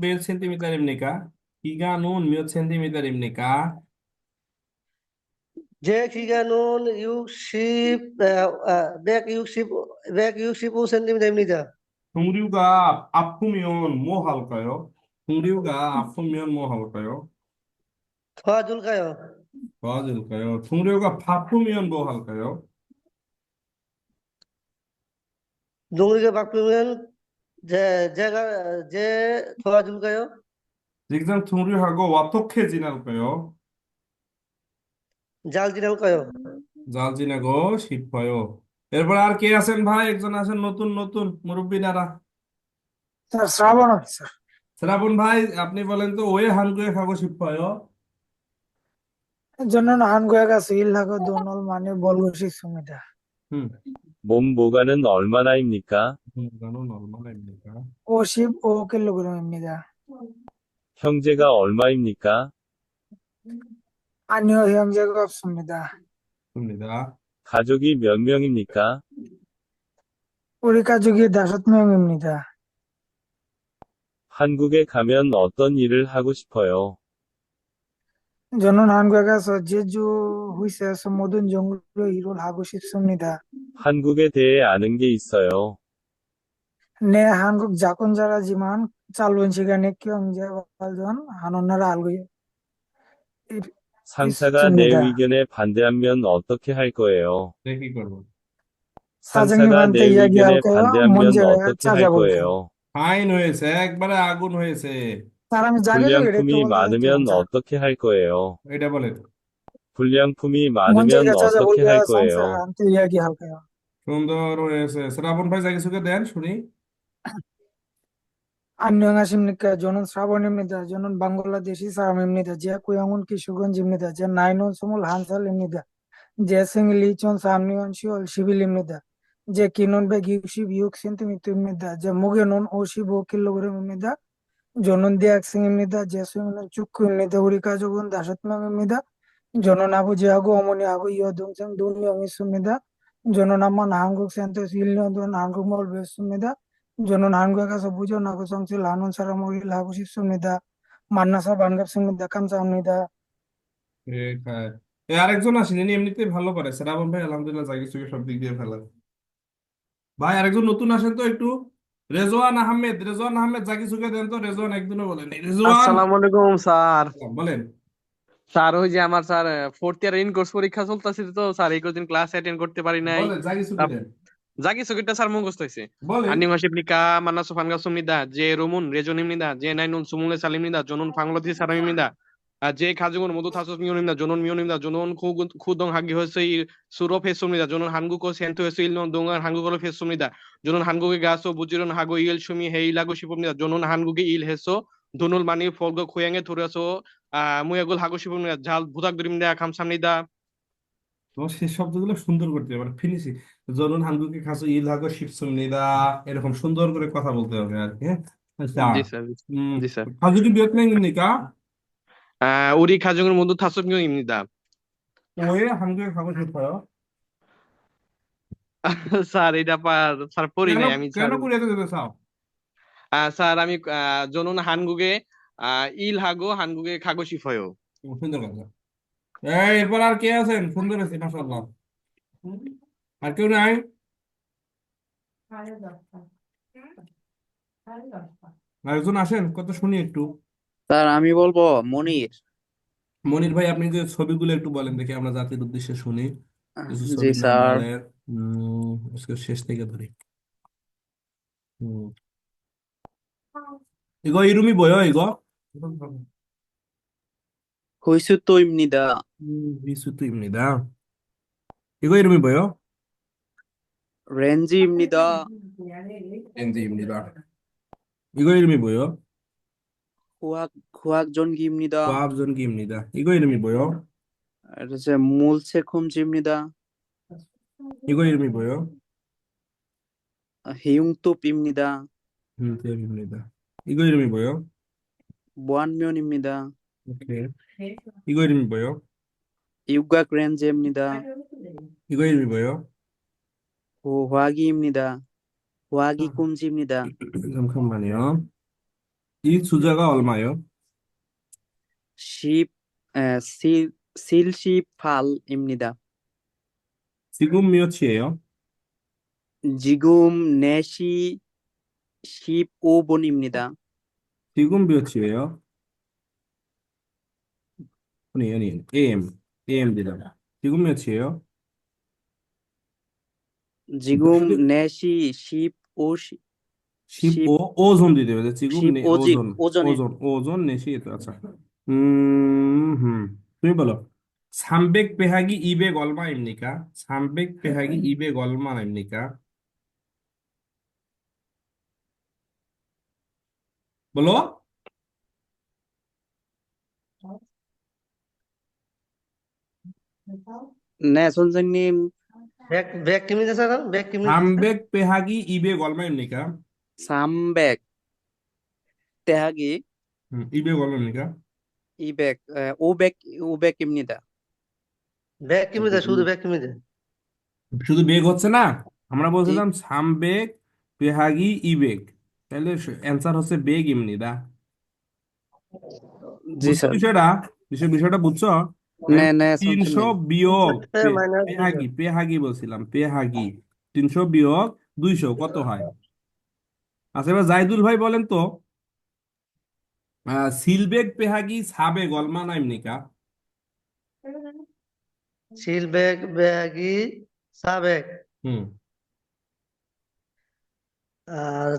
몇 센티미터입니까? 키가 눈몇 센티미터입니까? 제 기간은 60, 아, 160, 165cm입니다. 동류가 아프면 뭐 할까요? 동류가 아프면 뭐 할까요? 도와줄까요? 도와줄까요? 동료가 바쁘면 뭐 할까요? 동료가 바쁘면 제, 제가, 제 도와줄까요? 지금 동료하고 어떻게 지낼까요? 잘 지낼까요? জাল জিনাগো শিপায় এরপর আর কে আছেন ভাই একজন আছেন নতুন নতুন মুরব্বিনারা স্যার শ্রাবণ স্যার শ্রাবণ ভাই আপনি বলেন তো ওয়ে হানগুয়ে খাগো শিপায় 저는 한국에 가서 일하 음. 몸무게는 얼마나입니까? 몸무게는 얼마나입니까? 55kg입니다. 형제가 얼마입니까? 아니요, 형제가 없습니다. 없습니다. 가족이 몇 명입니까? 우리 가족이 다섯 명입니다. 한국에 가면 어떤 일을 하고 싶어요? 저는 한국에 가서 제주 회사에서 모든 종류의 일을 하고 싶습니다. 한국에 대해 아는 게 있어요. 네, 한국 작은 잘하지만 짧은 시간에 경제 발전 하느라 알고 있- 상사가 내 있습니다. 의견에 반대하면 어떻게 할 거예요? দেখি করবো 상사가 사장님한테 내 의견에 이야기할까요? 반대하면 문제 어떻게 할 찾아볼까요? 거예요? ফাইন হয়েছে একবারে আগুন হয়েছে 사람이 자기를 이렇게 불량품이 올라가죠, 많으면 항상. 어떻게 할 거예요? এটা বলেন 불량품이 많으면 문제가 어떻게 찾아볼까요? 할 거예요? 상사한테 이야기할까요? সুন্দর হয়েছে শ্রাবণ ভাই যাকে সুখে দেন শুনি 안녕하십니까. 저는 사번입니다. 저는 방글라데시 사람입니다. 제 고향은 기슈건지입니다. 제 나이는 21살입니다. 제 생일 2003년 10월 10일입니다. 제 키는 166cm입니다. 제 무게는 55kg입니다. জনন দিয়ে এক সিং মৃদা জেসু মিনা চুক মৃদা উড়ি দাসত মাম মৃদা জনন আবু জে আগু ইয় দুং সেন সুমিদা জনন আমা নাহাঙ্গুক সেন তো সুমিদা জনন নাহাঙ্গু একা সব বুঝো লানুন সারা মরি লাগু শিব সুমিদা সিং মৃদা কাম সাম মৃদা আরেকজন আসেন ইনি ভালো করে শ্রাবণ ভাই সব দিক দিয়ে ভালো। ভাই, আরেকজন নতুন আসেন তো একটু? রেজওয়ান আহমেদ রেজওয়ান আহমেদ জাকি সুকে দেন তো? রেজওয়ান একদিনও বলেন রেজওয়ান আসসালামু আলাইকুম স্যার। বলেন। স্যার ওই যে আমার sir fourth year in course পরীক্ষা চলতেছে তো স্যার এই কদিন ক্লাস অ্যাটেন্ড করতে পারি নাই। বলেন জাকি সুকে দেন। জাকি সুকিটা স্যার মুখস্থ হইছে। আনিমাসিব নিকা মানা সুফান গাসুম নিদা যে রুমুন রেজনিম নিদা যে নাইনুন সুমুলে সালিম নিদা জনুন ফাংলতি সারামিম 레존입니다 제 나이는 24살입니다 저는 방글라데시 사람입니다 아, 제 가족은 모두 다섯 명입니다 저는 미혼입니다 저는 고- 고등학교에서 일- 졸업했습니다 저는 한국어 센터에서 1년 동안 한국어를 했습니다 저는 한국에 가서 부지런하고 열심히 해 일하고 싶습니다 저는 한국에 일해서 돈을 많이 벌고 고향에 돌아서 아, 무역을 하고 싶습니다 잘 부탁드립니다 감사합니다 তোমার সেই শব্দগুলো সুন্দর করতে হবে মানে ফিনিশিং জনুন 한국에 가서 일하고 싶습니다 এরকম সুন্দর করে কথা বলতে হবে আর কি হ্যাঁ আচ্ছা জি স্যার 음, জি স্যার 가족이 몇 명입니까? 아, 우리 가족은 모두 다섯 명입니다. 왜 한국에 가고 싶어요? স্যার এটা পার স্যার পড়ি কেন নাই আমি কেন স্যার কোরিয়াতে যেতে চাও আহ, স্যার আমি আহ, 저는 한국에 আহ, 일하고 한국에 가고 싶어요. ও, সুন্দর কথা এই এরপর আর কে আছেন সুন্দর আছে মাশাআল্লাহ আর কেউ নাই একজন আসেন কত শুনি একটু স্যার আমি বলবো মনির মনির ভাই আপনি যে ছবিগুলো একটু বলেন দেখি আমরা জাতির উদ্দেশ্যে শুনি কিছু জি ছবির নাম স্যার বলেন উম, আজকে শেষ থেকে ধরি 음. 이거 이름이 뭐예요, 이거? 호이수토입니다. 음, 미수트입니다. 이거 이름이 뭐예요? 렌지입니다. 엔지입니다. 이거 이름이 뭐예요? 후학 후학전기입니다. 과학전기입니다. 이거 이름이 뭐예요? 이제 몰세콤지입니다. 이거 이름이 뭐예요? 해융톱입니다. 음, 입니다 이거 이름이 뭐예요? 무한면입니다. 오케이. 이거 이름이 뭐예요? 육각 렌즈입니다. 이거 이름이 뭐예요? 호화기입니다. 호화기 꼼지입니다. 잠깐만요. 이 주제가 얼마요? 십, 에, 실, 실십팔입니다. 지금 몇이에요? 지금 4시 15분입니다. 지금 몇이에요? 아니 아니 AM AM입니다. 지금 몇이에요? 지금 4시 15, শিপ ও ওজন দিতে হবে চিকু শিপ ও ওজন ওজনে ওজন ওজন নিষিদ্ধ আচ্ছা। হুম হুম তুমি বলো। সামবেক পেহাগি ইবে গলমা এমনিকা। সামবেক পেহাগি আচ্ছা। ইবে গলমা এমনিকা। বলো। না শুনছেন নি? ব্যাক ব্যাক কিমি দেশা ব্যাক পেহাগি ইবে গলমা এমনিকা। সামব্যাক তেহাগি ইবে বলুন লিখা ইবেক ও ব্যাক ও ব্যাক এমনি দা ব্যাক এমনি দা শুধু ব্যাক এমনি দা শুধু বেগ হচ্ছে না? আমরা বলছিলাম সামবেগ পেহাগি ইবেক তাহলে অ্যান্সার হচ্ছে বেগ এমনি দা জি স্যার বিষয়টা? বিষয় বিষয়টা বুঝছ? মানে তিনশো বিয়োগ পেহাগি পেহাগি বলছিলাম পেহাগি। তিনশো বিয়োগ দুইশো কত হয়? আচ্ছা এবার জাইদুল ভাই বলেন তো সিলবেগ পেহাগি সাবে গলমা নাইমনিকা সিলবেগ পেহাগি সাবেক আর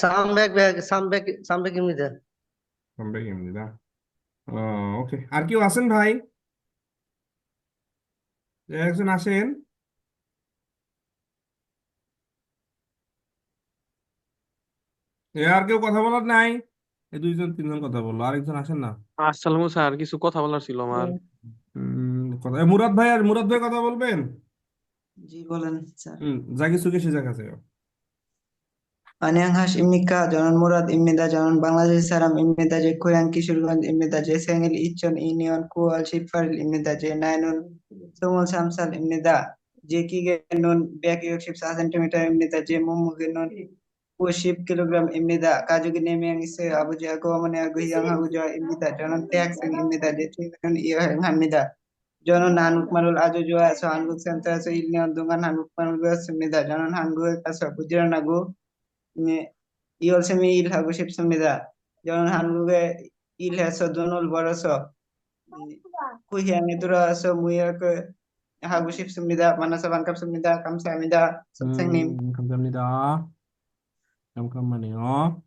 সামবেগ পেহাগি সামবেগ সামবেগ ইমনিদা সামবেগ ওকে। আর কেউ আছেন ভাই? একজন আসেন। আর কেউ কথা বলার নাই? এই দুইজন তিনজন কথা বলল আরেকজন আসেন না? আসসালামু স্যার কিছু কথা বলার ছিল আমার। মুরাদ ভাই আর মুরাদ ভাই কথা বলবেন? জি বলেন স্যার। সে আছে। আনিয়াং হাস ইমনিকা জনন মুরাদ ইমনিদা জনন বাংলাদেশ সারাম ইমনিদা জে কোয়াং কিশোরগঞ্জ ইমনিদা জে সেঙ্গেল ইচন ইউনিয়ন কুয়াল শিবফারিল ইমনিদা জে নাইনুন সুমুল সামসাল ইমনিদা জে কিগে নুন ব্যাক সেন্টিমিটার ইমনিদা জে মুমুগে নুন 50 kilogram imnida kajugi nemiyang ise abuja ko mane aguhyang abuja imnida jonon tax imnida jeti non iyo hamida jonon hanuk marul aju jo aso hanuk sentra so ilne dungan hanuk marul go imnida jonon hangu kaso bujran agu ne iyo semi il hagu ship imnida jonon hangu ge il haso donol baraso kuhyang itura so muya ko 하고 싶습니다. 만나서 반갑습니다. 감사합니다. 선생님. 음, 감사합니다. 잠깐만요.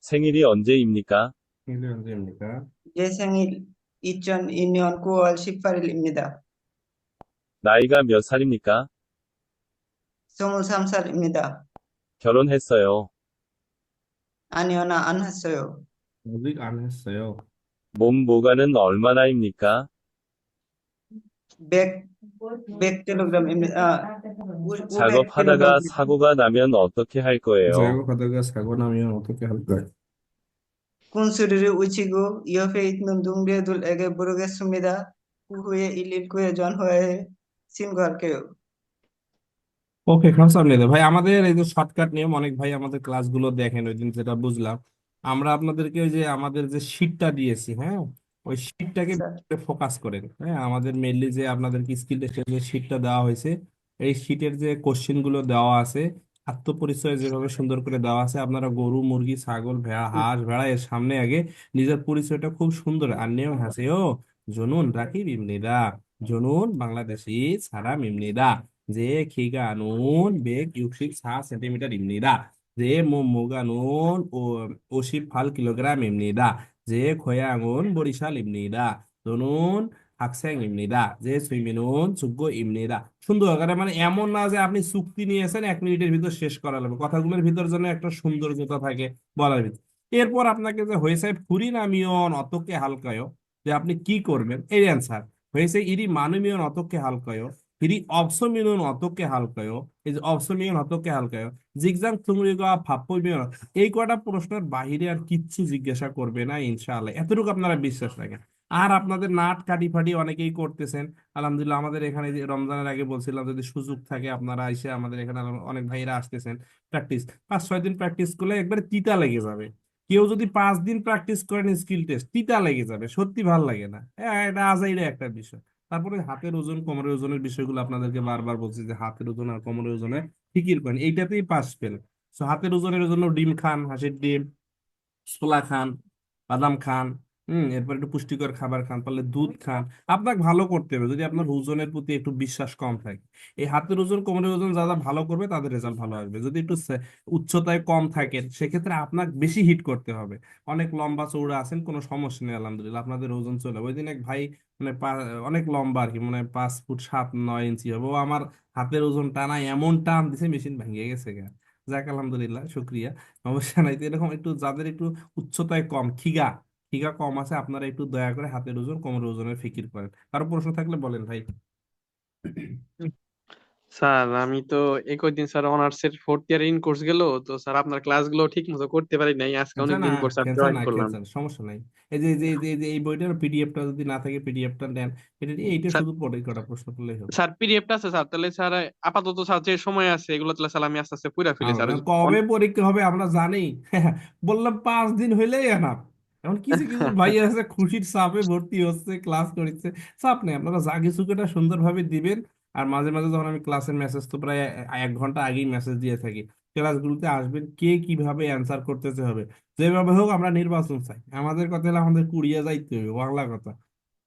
생일이 언제입니까? 일이 언제입니까? 제 생일 2002년 9월 18일입니다. 나이가 몇 살입니까? 23살입니다. 결혼했어요. 아니요, 나 안 했어요. 아직 안 했어요. 몸무게는 얼마나입니까? 100, 100kg입니다. 아, 작업하다가 사고가 나면 어떻게 할 거예요? 작업하다가 사고 나면 어떻게 할까요? 군수리를 우치고 옆에 있는 동료들에게 물어겠습니다. 그 후에 119에 전화해 신고할게요. ওকে 감사합니다 ভাই আমাদের এই যে shortcut নিয়ম অনেক ভাই আমাদের ক্লাসগুলো দেখেন ওই দিন যেটা বুঝলাম আমরা আপনাদেরকে ওই যে আমাদের যে শিটটা দিয়েছি হ্যাঁ ওই শীটটাকে ফোকাস আচ্ছা। করেন হ্যাঁ? আমাদের মেনলি যে আপনাদেরকে স্কিল টেস্টের যে শীটটা দেওয়া হয়েছে এই শীটের যে কোশ্চেনগুলো দেওয়া আছে আত্মপরিচয় যেভাবে সুন্দর করে দেওয়া আছে আপনারা গরু মুরগি ছাগল ভেড়া হাঁস ভেড়া এর সামনে আগে নিজের পরিচয়টা খুব সুন্দর। আর নেও হাসে ও জনুন রাকিব ইমনিদা জনুন বাংলাদেশি সারাম ইমনিদা যে খিগা নুন বেগ ইউসিক সাত সেন্টিমিটার ইমনিদা যে মোমোগা নুন ও ওশি ফাল কিলোগ্রাম ইমনিদা যে খোয়াঙ্গুন বরিশাল ইবনিদা দনুন হাকস্যাং ইমনিদা যে সুইমিনুন সুগ্গ ইমনিদা সুন্দর আকারে মানে এমন না যে আপনি চুক্তি নিয়েছেন এক মিনিটের ভিতর শেষ করা লাগবে। কথাগুলোর ভিতর যেন একটা সৌন্দর্যতা থাকে বলার ভিতর। এরপর আপনাকে যে হয়েছে ফুরি নামিয়ন অতকে হালকায় যে আপনি কি করবেন? এই অ্যান্সার হয়েছে ইরি মানুমিয়ন অতকে হালকায় 이리 없으면은 어떻게 할까요? 이제 없으면 어떻게 할까요? জিগজাগ তুমরিগা ভাবপইমেন এই কয়টা প্রশ্নের বাহিরে আর কিচ্ছু জিজ্ঞাসা করবে না ইনশাআল্লাহ এতটুকু আপনারা বিশ্বাস রাখেন আর আপনাদের নাট কাটি ফাটি অনেকেই করতেছেন আলহামদুলিল্লাহ আমাদের এখানে যে রমজানের আগে বলছিলাম যদি সুযোগ থাকে আপনারা এসে আমাদের এখানে অনেক ভাইরা আসতেছেন প্র্যাকটিস পাঁচ ছয় দিন প্র্যাকটিস করলে একবারে তিতা লেগে যাবে কেউ যদি পাঁচ দিন প্র্যাকটিস করেন স্কিল টেস্ট তিতা লেগে যাবে সত্যি ভাল লাগে না হ্যাঁ, এটা আজাইরে একটা বিষয় তারপরে হাতের ওজন, কোমরের ওজনের বিষয়গুলো আপনাদেরকে বারবার বলছি যে হাতের ওজন আর কোমরের ওজনে ফিকির করেন। এইটাতেই পাস ফেল। হাতের ওজনের জন্য ডিম খান, হাঁসের ডিম, ছোলা খান, বাদাম খান হম এরপর একটু পুষ্টিকর খাবার খান পারলে দুধ খান। আপনাকে ভালো করতে হবে। যদি আপনার ওজনের প্রতি একটু বিশ্বাস কম থাকে এই হাতের ওজন কোমরের ওজন যারা ভালো করবে তাদের রেজাল্ট ভালো আসবে। যদি একটু উচ্চতায় কম থাকেন সেক্ষেত্রে আপনাকে বেশি হিট করতে হবে। অনেক লম্বা চৌড়া আছেন কোনো সমস্যা নেই আলহামদুলিল্লাহ আপনাদের ওজন চলে ওই দিন এক ভাই মানে অনেক লম্বা আর কি মানে পাঁচ ফুট সাত নয় ইঞ্চি হবে। ও আমার হাতের ওজন টানা এমন টান দিছে মেশিন ভেঙে গেছে গা। যাক আলহামদুলিল্লাহ শুক্রিয়া। সমস্যা নাই তো এরকম একটু যাদের একটু উচ্চতায় কম খিগা খিগা কম আছে আপনারা একটু দয়া করে হাতের ওজন কোমরের ওজনের ফিকির করেন। কারও প্রশ্ন থাকলে বলেন ভাই। স্যার আমি তো এই কয়দিন স্যার অনার্স এর ফোর্থ ইয়ার ইন কোর্স গেল তো স্যার আপনার ক্লাসগুলো ঠিক মতো করতে পারি নাই আজকে ক্যান্সার না অনেকদিন পর স্যার জয়েন করলাম। সমস্যা নাই। এই যে এই যে যে এই যে এই বইটার পিডিএফটা যদি না থাকে পিডিএফটা নেন এটা এইটা শুধু পড়ে কটা প্রশ্ন করলেই হবে। স্যার পিডিএফটা আছে স্যার তাহলে স্যার আপাতত স্যার যে সময় আছে এগুলো তাহলে স্যার আমি আস্তে আস্তে পুরা ফেলি স্যার কবে পরীক্ষা হবে আমরা জানি। বললাম পাঁচ দিন হইলেই এনাফ। এখন কিছু কিছু ভাই আছে খুশির চাপে ভর্তি হচ্ছে ক্লাস করছে চাপ নেই। আপনারা যা কিছু এটা সুন্দরভাবে দিবেন। আর মাঝে মাঝে যখন আমি ক্লাসের মেসেজ তো প্রায় এক ঘণ্টা আগেই মেসেজ দিয়ে থাকি। ক্লাসগুলোতে আসবেন, কে কীভাবে অ্যান্সার করতেছে হবে? যেভাবে হোক আমরা নির্বাচন চাই। আমাদের কথা হলে আমাদের কুড়িয়ে যাইতে হবে, বাংলা কথা।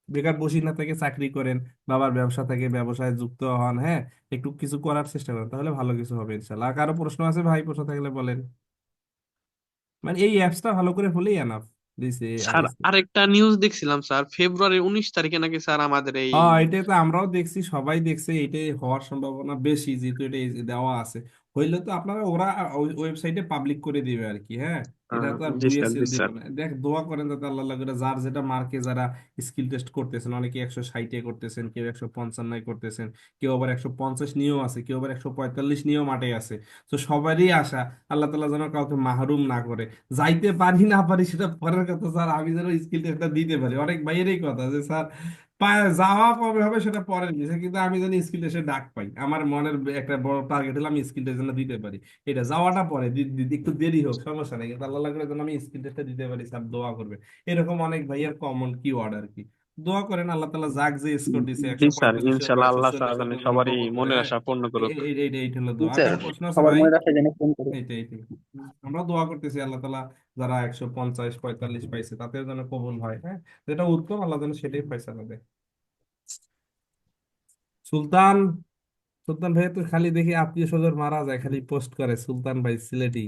বেকার বসি না থেকে চাকরি করেন, বাবার ব্যবসা থেকে ব্যবসায় যুক্ত হন হ্যাঁ? একটু কিছু করার চেষ্টা করেন, তাহলে ভালো কিছু হবে ইনশাল্লাহ। কারও প্রশ্ন আছে ভাই, প্রশ্ন থাকলে বলেন। মানে এই অ্যাপসটা ভালো করে হলেই এনাফ দিছে স্যার আরেকটা নিউজ দেখছিলাম স্যার। ফেব্রুয়ারি উনিশ তারিখে নাকি স্যার আমাদের এই হ্যাঁ এটা তো আমরাও দেখছি সবাই দেখছে এটাই হওয়ার সম্ভাবনা বেশি যেহেতু এটা দেওয়া আছে। হইলে তো আপনারা ওরা ওয়েবসাইটে পাবলিক করে দিবে আর কি হ্যাঁ এটা তো আর জি বুয়ে স্যার সেল জি দিবে স্যার না দেখ দোয়া করেন যাতে আল্লাহ আল্লাহ করে যার যেটা মার্কে যারা স্কিল টেস্ট করতেছেন অনেকে একশো ষাটে করতেছেন কেউ একশো পঞ্চান্নয় করতেছেন কেউ আবার একশো পঞ্চাশ নিয়েও আছে কেউ আবার একশো পঁয়তাল্লিশ নিয়েও মাঠে আছে। তো সবারই আশা আল্লাহ তালা যেন কাউকে মাহরুম না করে। যাইতে পারি না পারি সেটা পরের কথা স্যার আমি যেন স্কিল টেস্টটা দিতে পারি। অনেক ভাইয়েরই কথা যে স্যার যাওয়া কবে হবে, সেটা পরে নিয়েছে কিন্তু আমি যেন স্কিল সে ডাক পাই আমার মনের একটা বড় টার্গেট হলে, আমি স্কিল টেস্ট যেন দিতে পারি। এটা যাওয়াটা পরে একটু দেরি হোক, সমস্যা নেই। কিন্তু আল্লাহ করে যেন আমি স্কিল টেস্টটা দিতে পারি স্যার দোয়া করবে। এরকম অনেক ভাইয়ের কমন কি ওয়ার্ড আর কি। দোয়া করেন আল্লাহ তালা যাক যে স্কোর দিছে জি স্যার আল্লাহ যেন সবারই মনের আশা পূর্ণ করুক। হলো দোয়া। প্রশ্ন আছে সবার ভাই। মনে রাখা যেন ফোন করে। এইটাই এইটাই। আমরা দোয়া করতেছি আল্লাহ তালা যারা একশো পঞ্চাশ পঁয়তাল্লিশ পাইছে তাদের যেন কবুল হয় হ্যাঁ? যেটা উত্তম আল্লাহ যেন সেটাই ফয়সালা দেয়। সুলতান সুলতান ভাই তো খালি দেখি আত্মীয় স্বজন মারা যায় খালি পোস্ট করে সুলতান ভাই সিলেটি।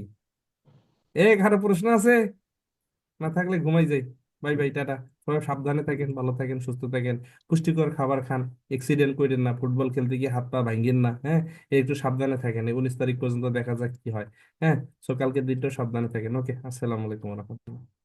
এ কারও প্রশ্ন আছে? না থাকলে ঘুমাই যাই। বাই বাই টাটা। সবাই সাবধানে থাকেন, ভালো থাকেন, সুস্থ থাকেন, পুষ্টিকর খাবার খান এক্সিডেন্ট করেন না, ফুটবল খেলতে গিয়ে হাত পা ভাঙ্গেন না হ্যাঁ? একটু সাবধানে থাকেন উনিশ তারিখ পর্যন্ত দেখা যাক কি হয় হ্যাঁ? সকালকে দিনটা সাবধানে থাকেন, ওকে, আসসালামু আলাইকুম রহমতুল্লাহ।